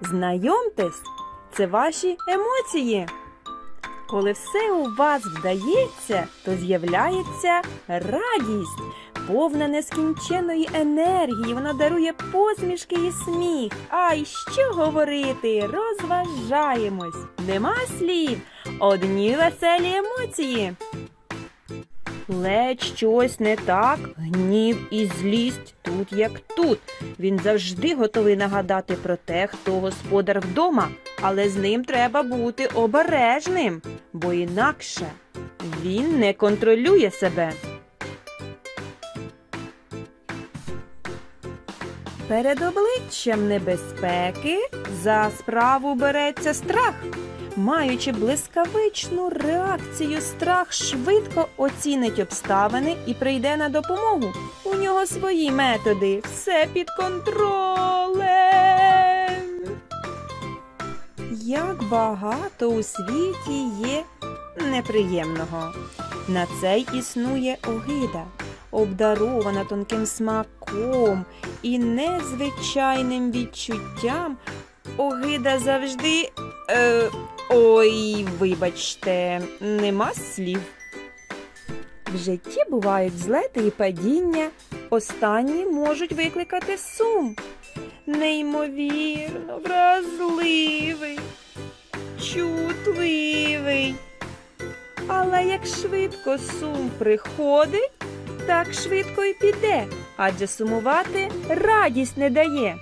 Знайомтесь, це ваші емоції. Коли все у вас вдається, то з'являється радість, повна нескінченої енергії. Вона дарує посмішки і сміх. А й що говорити? Розважаємось. Нема слів, одні веселі емоції. Ледь щось не так, гнів і злість тут як тут. Він завжди готовий нагадати про те, хто господар вдома, але з ним треба бути обережним, бо інакше він не контролює себе. Перед обличчям небезпеки за справу береться страх. Маючи блискавичну реакцію, страх швидко оцінить обставини і прийде на допомогу. У нього свої методи, все під контролем. Як багато у світі є неприємного. На це й існує огида, обдарована тонким смаком і незвичайним відчуттям. Огида завжди. Е, ой, вибачте, нема слів. В житті бувають злети і падіння. Останні можуть викликати сум. Неймовірно, вразливий, чутливий. Але як швидко сум приходить, так швидко й піде, адже сумувати радість не дає.